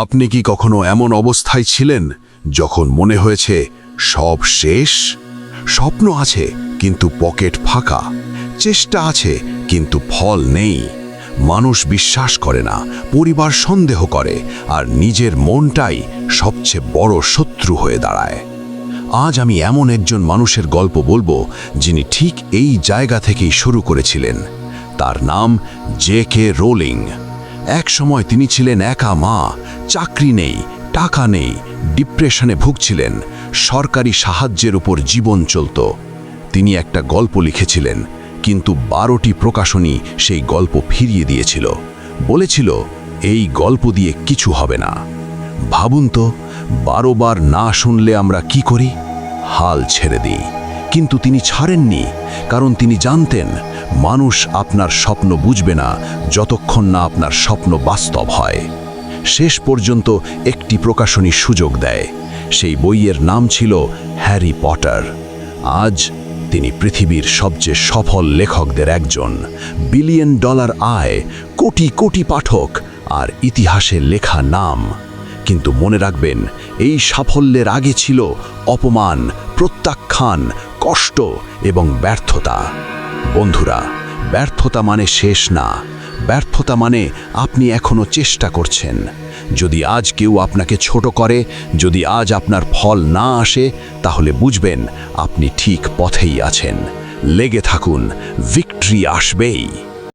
আপনি কি কখনো এমন অবস্থায় ছিলেন যখন মনে হয়েছে সব শেষ? স্বপ্ন আছে, কিন্তু পকেট ফাঁকা। চেষ্টা আছে, কিন্তু ফল নেই। মানুষ বিশ্বাস করে না, পরিবার সন্দেহ করে, আর নিজের মনটাই সবচেয়ে বড় শত্রু হয়ে দাঁড়ায়। আজ আমি এমন একজন মানুষের গল্প বলব, যিনি ঠিক এই জায়গা থেকেই শুরু করেছিলেন। তার নাম জে কে রোলিং। এক সময় তিনি ছিলেন একা মা, চাকরি নেই, টাকা নেই, ডিপ্রেশনে ভুগছিলেন, সরকারি সাহায্যের উপর জীবন চলত। তিনি একটা গল্প লিখেছিলেন, কিন্তু বারোটি প্রকাশনী সেই গল্প ফিরিয়ে দিয়েছিল। বলেছিল, এই গল্প দিয়ে কিছু হবে না। ভাবুন তো বারোবার না শুনলে আমরা কি করি? হাল ছেড়ে দিই। কিন্তু তিনি ছাড়েননি, কারণ তিনি জানতেন মানুষ আপনার স্বপ্ন বুঝবে না যতক্ষণ না আপনার স্বপ্ন বাস্তব হয়। শেষ পর্যন্ত একটি প্রকাশনী সুযোগ দেয়। সেই বইয়ের নাম ছিল হ্যারি পটার। আজ তিনি পৃথিবীর সবচেয়ে সফল লেখকদের একজন। বিলিয়ন ডলার আয়, কোটি কোটি পাঠক আর ইতিহাসে লেখা নাম। কিন্তু মনে রাখবেন, এই সাফল্যের আগে ছিল অপমান, প্রত্যাখ্যান কষ্ট এবং ব্যর্থতা। বন্ধুরা, ব্যর্থতা মানে শেষ না। ব্যর্থতা মানে আপনি এখনও চেষ্টা করছেন। যদি আজ কেউ আপনাকে ছোট করে, যদি আজ আপনার ফল না আসে, তাহলে বুঝবেন আপনি ঠিক পথেই আছেন। লেগে থাকুন ভিক্টরি আসবেই।